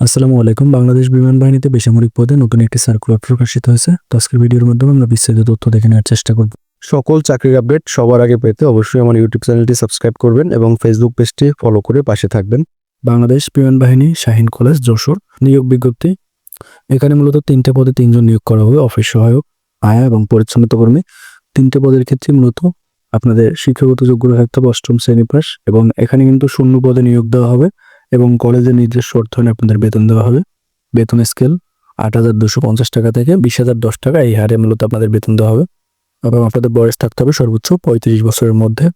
আসসালামু আলাইকুম। বাংলাদেশ বিমান বাহিনীতে বেসামরিক পদে নতুন একটি সার্কুলার প্রকাশিত হয়েছে। তো আজকের ভিডিওর মাধ্যমে আমরা বিস্তারিত তথ্য দেখে নেওয়ার চেষ্টা করব। সকল চাকরির আপডেট সবার আগে পেতে অবশ্যই আমার ইউটিউব চ্যানেলটি সাবস্ক্রাইব করবেন এবং ফেসবুক পেজটি ফলো করে পাশে থাকবেন। বাংলাদেশ বিমান বাহিনী শাহিন কলেজ যশোর। নিয়োগ বিজ্ঞপ্তি এখানে মূলত তিনটে পদে তিনজন নিয়োগ করা হবে। অফিস সহায়ক আয়া এবং পরিচ্ছন্নতা কর্মী। তিনটে পদের ক্ষেত্রে মূলত আপনাদের শিক্ষাগত যোগ্যতা থাকতে হবে অষ্টম শ্রেণি পাস এবং এখানে কিন্তু শূন্য পদে নিয়োগ দেওয়া হবে। এবং কলেজের নিজস্ব অর্থায়নে আপনাদের বেতন দেওয়া হবে। বেতন স্কেল আট হাজার দুশো পঞ্চাশ টাকা থেকে বিশ হাজার দশ টাকা। এই হারে মূলত আপনাদের বেতন দেওয়া হবে। এবং আপনাদের বয়স থাকতে হবে সর্বোচ্চ পঁয়ত্রিশ বছরের মধ্যে।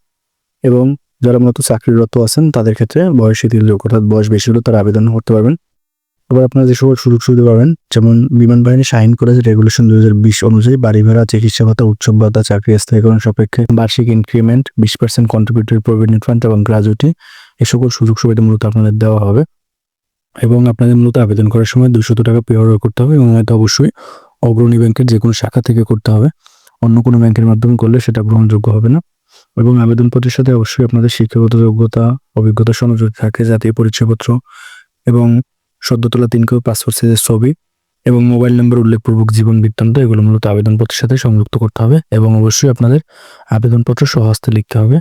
এবং যারা মূলত চাকরিরত আছেন, তাদের ক্ষেত্রে বয়সী দিল অর্থাৎ বয়স বেশি হলে তারা আবেদন করতে পারবেন। এবার আপনারা যে সকল সুযোগ সুবিধা পাবেন, যেমন বিমান বাহিনী সাইন করেছে রেগুলেশন দুই হাজার বিশ অনুযায়ী, বাড়ি ভাড়া, চিকিৎসা ভাতা, উৎসব ভাতা, চাকরি স্থায়ীকরণ সাপেক্ষে বার্ষিক ইনক্রিমেন্ট বিশ পার্সেন্ট কন্ট্রিবিউটরি প্রভিডেন্ট ফান্ড এবং গ্রাজুইটি এ সকল সুযোগ সুবিধা মূলত আপনাদের দেওয়া হবে। এবং আপনাদের মূলত আবেদন করার সময় দুশত টাকা পে অর্ডার করতে হবে এবং এটা অবশ্যই অগ্রণী ব্যাংকের যে কোনো শাখা থেকে করতে হবে। অন্য কোনো ব্যাংকের মাধ্যমে করলে সেটা গ্রহণযোগ্য হবে না। এবং আবেদনপত্রের সাথে অবশ্যই আপনাদের শিক্ষাগত যোগ্যতা, অভিজ্ঞতা, সনদ থাকে জাতীয় পরিচয়পত্র এবং সদ্য তোলা তিন কপি পাসপোর্ট সাইজের ছবি এবং মোবাইল নম্বর উল্লেখপূর্বক জীবন বৃত্তান্ত, এগুলো মূলত আবেদনপত্রের সাথে সংযুক্ত করতে হবে এবং অবশ্যই আপনাদের আবেদনপত্র সহস্তে লিখতে হবে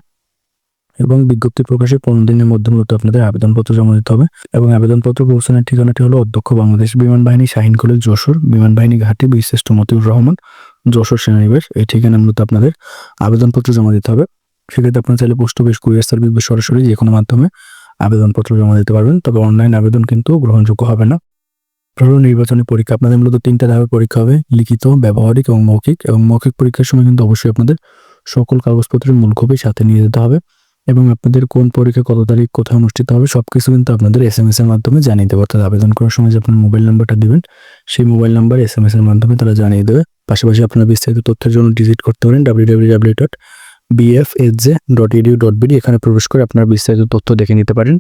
এবং বিজ্ঞপ্তি প্রকাশের পনেরো দিনের মধ্যে মূলত আপনাদের আবেদনপত্র জমা দিতে হবে এবং আবেদনপত্র পৌঁছানোর ঠিকানাটি হলো অধ্যক্ষ বাংলাদেশ বিমান বাহিনী শাহিন কলেজ যশোর, বিমান বাহিনী ঘাটি বিশিষ্ট মতিউর রহমান, যশোর সেনানিবাস। এই ঠিকানা মূলত আপনাদের আবেদনপত্র জমা দিতে হবে। সেক্ষেত্রে আপনারা চাইলে পোস্ট অফিস কুরিয়ার সার্ভিস বা সরাসরি যে কোনো মাধ্যমে আবেদনপত্র জমা দিতে পারবেন, তবে অনলাইন আবেদন কিন্তু গ্রহণযোগ্য হবে না। প্রথম নির্বাচনী পরীক্ষা, আপনাদের মূলত তিনটা ধাপের পরীক্ষা হবে, লিখিত, ব্যবহারিক এবং মৌখিক এবং মৌখিক পরীক্ষার সময় কিন্তু অবশ্যই আপনাদের সকল কাগজপত্রের মূল কপি সাথে নিয়ে যেতে হবে, এবং আপনাদের কোন পরীক্ষা কত তারিখ, কোথায় অনুষ্ঠিত হবে সব কিছু কিন্তু আপনাদের এস এম এস এর মাধ্যমে জানিয়ে দেবে। অর্থাৎ আবেদন করার সময় যে আপনার মোবাইল নাম্বারটা দিবেন, সেই mobile number S M S এর মাধ্যমে তারা জানিয়ে দেবে। পাশাপাশি আপনার বিস্তারিত তথ্যের জন্য ভিজিট করতে পারেন W W W dot BFSJ dot edu dot BD এখানে প্রবেশ করে আপনারা বিস্তারিত তথ্য দেখে নিতে পারেন।